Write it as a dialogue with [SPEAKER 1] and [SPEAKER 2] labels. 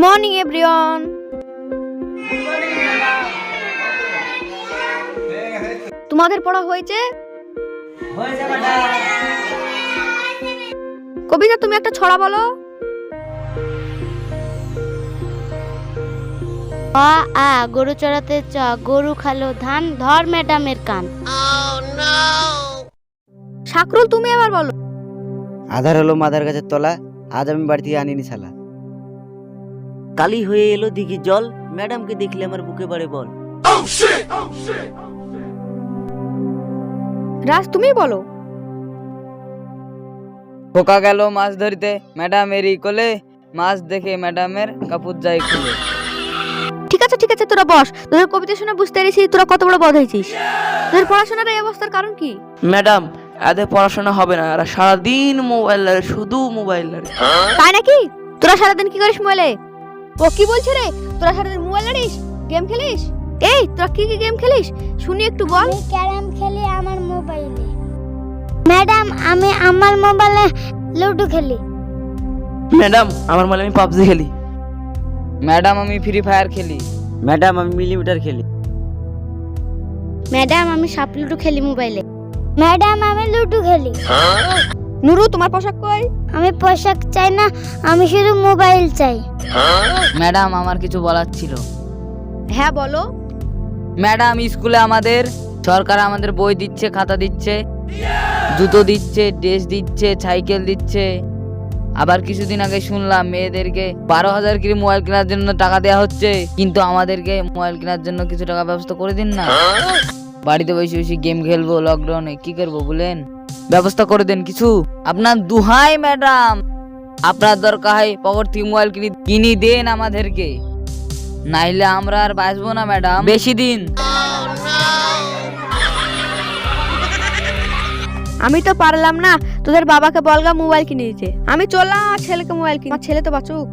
[SPEAKER 1] Morning everyone তোমাদের পড়া হয়েছে? কবিতা তুমি একটা ছড়া বলো।
[SPEAKER 2] আ আ গরু চড়াতে চ গরু খালো ধান ধর ম্যাডামের কান।
[SPEAKER 1] শাকরুল তুমি এবার বলো।
[SPEAKER 3] আধার হলো মাদার গাছের তলা আজ আমি বাড়ি থেকে আনিনি শালা। কালি হয়ে এলো দিঘির জল। ম্যাডামকে দেখলে আমার বুকে বাড়ে বল।
[SPEAKER 1] রাজ তুমি বলো।
[SPEAKER 4] খোকা গেল মাছ ধরিতে। ম্যাডাম এরই কোলে। মাছ দেখে ম্যাডামের কাপড় যায় খুলে
[SPEAKER 1] ঠিক আছে ঠিক আছে তোরা বস। তোদের কবিতা শুনে বুঝতে পেরেছি তোরা কত বড় বধ হয়েছিস। তোদের পড়াশোনার এই অবস্থার কারণ কি?
[SPEAKER 5] ম্যাডাম এদের পড়াশোনা হবে না। এরা সারাদিন মোবাইল শুধু মোবাইল
[SPEAKER 1] তাই নাকি? তোরা সারাদিন কি করিস মোবাইলে? ও কি বলছে রে? তোরা সারাদিন মোবাইল লড়িস গেম খেলিস? এই তোরা কি কি গেম খেলিস? শুনি একটু বল।
[SPEAKER 2] আমি ক্যারাম খেলি আমার মোবাইলে। ম্যাডাম আমি আমার মোবাইলে লুডো খেলি।
[SPEAKER 5] ম্যাডাম আমার মানে আমি পাবজি খেলি।
[SPEAKER 4] ম্যাডাম আমি ফ্রি ফায়ার খেলি।
[SPEAKER 3] ম্যাডাম আমি মিলিমিটার খেলি।
[SPEAKER 2] ম্যাডাম আমি সাপ লুডো খেলি মোবাইলে। ম্যাডাম আমি লুডো খেলি।
[SPEAKER 1] নুরু তোমার পোশাক কই?
[SPEAKER 2] আমি পোশাক চাই না আমি শুধু মোবাইল চাই।
[SPEAKER 4] ম্যাডাম আমার কিছু বলার ছিল।
[SPEAKER 1] হ্যাঁ বলো।
[SPEAKER 4] ম্যাডাম স্কুলে আমাদের সরকার আমাদের বই দিচ্ছে খাতা দিচ্ছে জুতো দিচ্ছে ড্রেস দিচ্ছে সাইকেল দিচ্ছে। আবার কিছুদিন আগে শুনলাম মেয়েদেরকে বারো হাজার করে মোবাইল কেনার জন্য টাকা দেওয়া হচ্ছে কিন্তু আমাদেরকে মোবাইল কেনার জন্য কিছু টাকা ব্যবস্থা করে দিন না। বাড়িতে বসে বসে গেম খেলব লকডাউনে কি করব বলেন? ব্যবস্থা করে দেন কিছু। আপনার দুহাই, ম্যাডাম। আপনার দরকার হয় থেকে মোবাইল কিনে কিনে দেন আমাদেরকে। নাইলে আমরা আর বাঁচবো না, ম্যাডাম। বেশি দিন।
[SPEAKER 1] আমি তো পারলাম না, তোদের বাবাকে বলগা মোবাইল কিনে দিতে। আমি চললাম ছেলেকে মোবাইল কিনে ছেলে তো বাঁচুক।